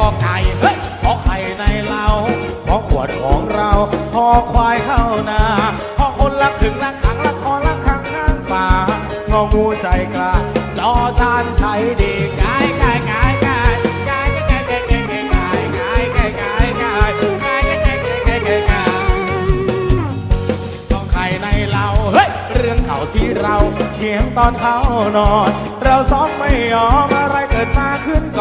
ก็ไก่เฮ้ยขอไข่ในเราขอขวดของเราขอควายเข้านาขอคนละถึงละขังละคอละขังข้างป่างองูใจกล้าจอชานใช้ดีกายกายกายกายกายกายกายกายกายกายกายกายกายกายกายกายกายกายต้องไข่ในเราเฮ้ยเรื่องเขาที่เราเถียงตอนเขานอน เราซ้อมไม่ยอมอะไร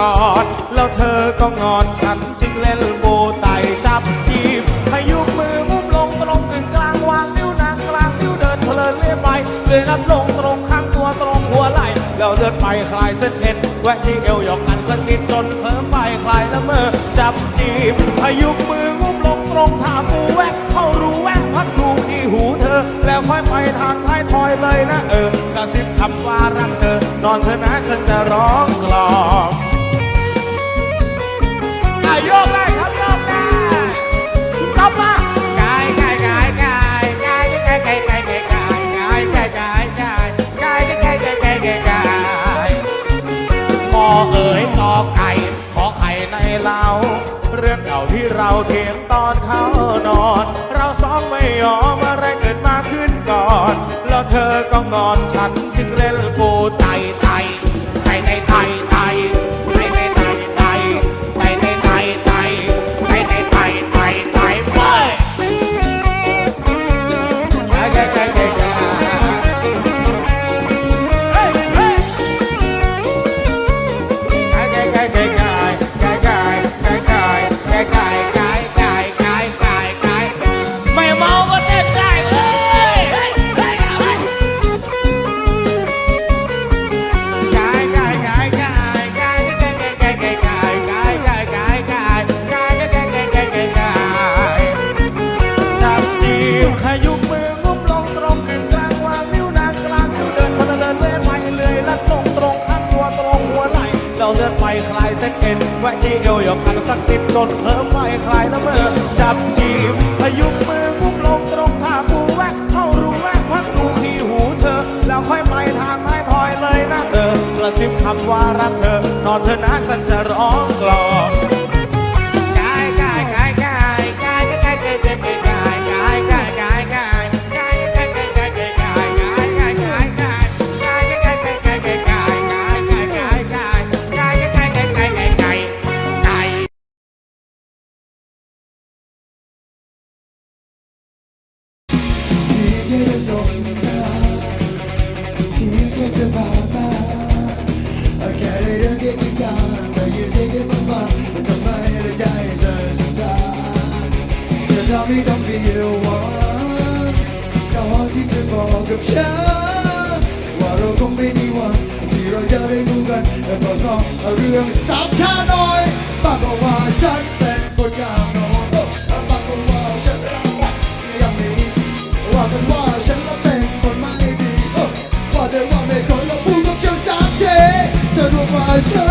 อน แล้วเธอก็งอนฉันจึงเล่นโบไตจับจีบพายุมือมุ้มลงตรงกึ่งกลางวางนิ้วนางกลางนิ้วเดินเพลินเรื่อยไปเรื่อยนับลงตรงข้างตัวตรงหัวไหล่แล้วเดินไปคลายเส้นเอ็นแวะที่เอวหยอกกันสักนิดจนเพิ่มไปคลายละเมอจับจีบพายุมือมุ้มลงตรงถามกูแวะเข้ารู้แวะพัดรูที่หูเธอ แล้วค่อยไปทางท้ายทอยเลยนะเออกระซิบคำว่ารักเธอนอนเธอนะฉันจะร้องกลอง โยกได้ครับโยกได้คุณรับกายกายกายกายกายกายกายกายกายกายกายกายกายกายกายอเอ๋ยกอไก่ขอไข่ในเรา เรื่องเก่าที่เราเถียงตอนเข้านอน เราซ้อมไม่ยอมอะไรเกิดมาขึ้นก่อน แล้วเธอก็งอนฉัน เอ็นแว้ที่เอวหยอกอันสักสิบจนเพิ่มไว้คลายละเมอจับจีบพยุงมือกุ้งลงตรงท่าปูแวกเข้ารูแวกพักดูขี้หูเธอ แล้วค่อยไม่ทางไม่ถอยเลยนะเธอกระซิบคำว่ารักเธอนอนเธอนะฉันจะร้องกลอง ไม่ต้องมีรวังก่อนที่จะบอกกับฉันว่าเราคงไม่มีวันที่เราจะได้รู้กันแต่ก็ชอบเรื่องสามชาหน่อยปากก็ว่าฉันเป็นคนยามน้องปากก็ว่าฉันรักอย่างนี้ว่ากันว่าฉันก็เป็นคนไม่ดีว่าแต่ว่าไม่คนเราพูดกับฉันสามเทสรุปว่าฉัน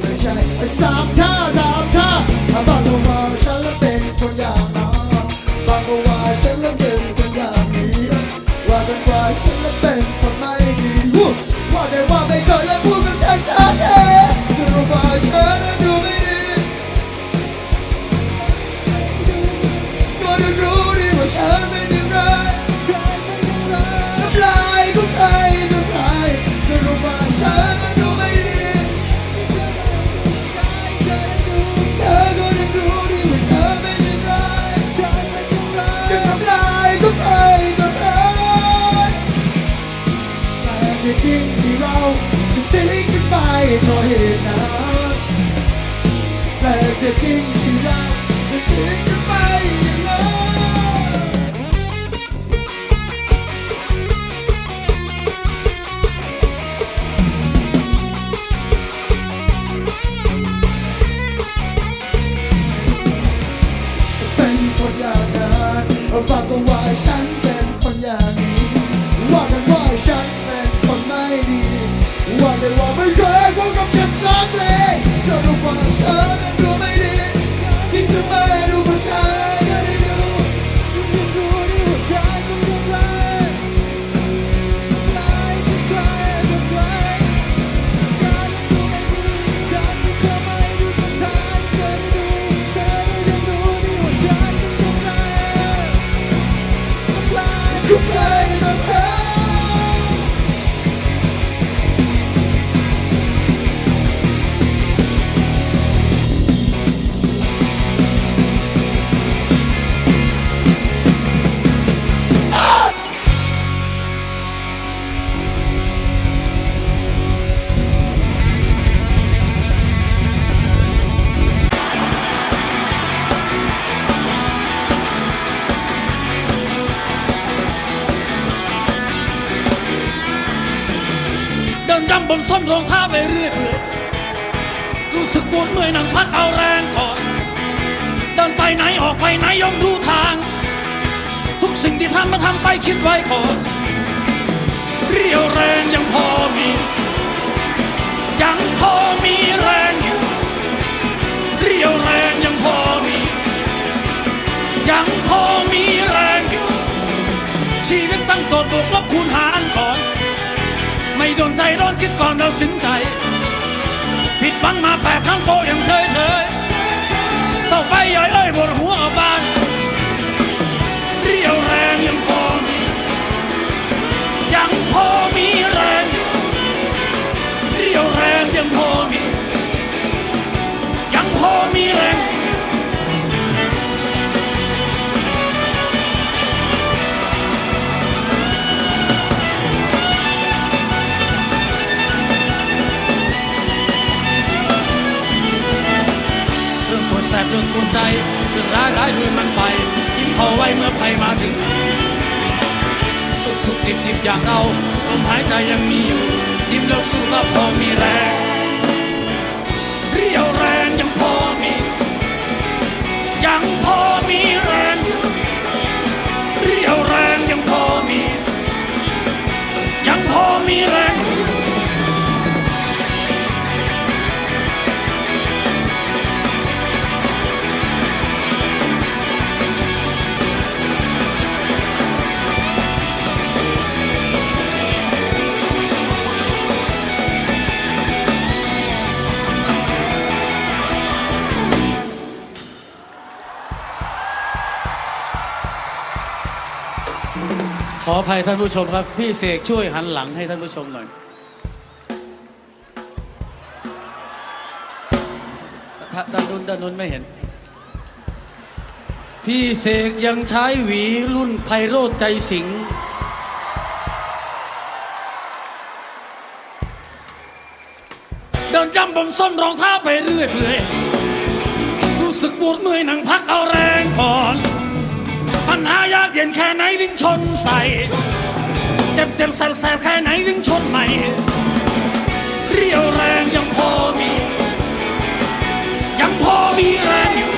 ไม่ใช่ sometimes I'm tired about the world เพราเห็นนั้นแต่จะจริงที่รักจะทิ้งกัไปอย่าเป็นคนยากันบอกกันว่าฉันเป็นคนอย่างนี้ว่ากันว่าฉันเป็นคนไม่ดีว่าแต่ว่าไม่ เลยสรุปว่าฉั จำบนส้นรองเท้าไปเรื่อยเปื่อยรู้สึกปวดเมื่อยหนังพักเอาแรงก่อน เดินไปไหนออกไปไหนย่อมรู้ทาง ทุกสิ่งที่ทำมาทำไปคิดไว้ก่อน เรียวแรงยังพอมี ยังพอมีแรงอยู่ เรียวแรงยังพอมี ยังพอมีแรงอยู่ ชีวิตตั้งโจทย์บวกลบคูณหารก่อน ไม่โดนใจร้อนคิดก่อนเราสิ เรื่องร้ายร้ายด้วยมันไปยิ้มพอไว้เมื่อภัยมาถึง สุขสุขติดติดอย่างเราลมหายใจยังมีอยู่ ยิ้มแล้วสู้ถ้าพอมีแรง เรียวแรงยังพอมี ยังพอมีแรง ออภัยท่านผู้ชมครับ พี่เสกช่วยหันหลังให้ท่านผู้ชมหน่อยถ้าด้านนู้นด้านนู้นไม่เห็น พี่เสกยังใช้หวีรุ่นไพโรธใจสิงห์เดินจำบนส้นรองเท้าไปเรื่อยเปื่อยรู้สึกปวดเมื่อยหนังพักเอาแรง แค่ไหนวิ่งชนใส่เจ็บเจ็บแสบแสบแค่ไหนวิ่งชนใหม่เรียวแรงยังพอมี ยังพอมีแรง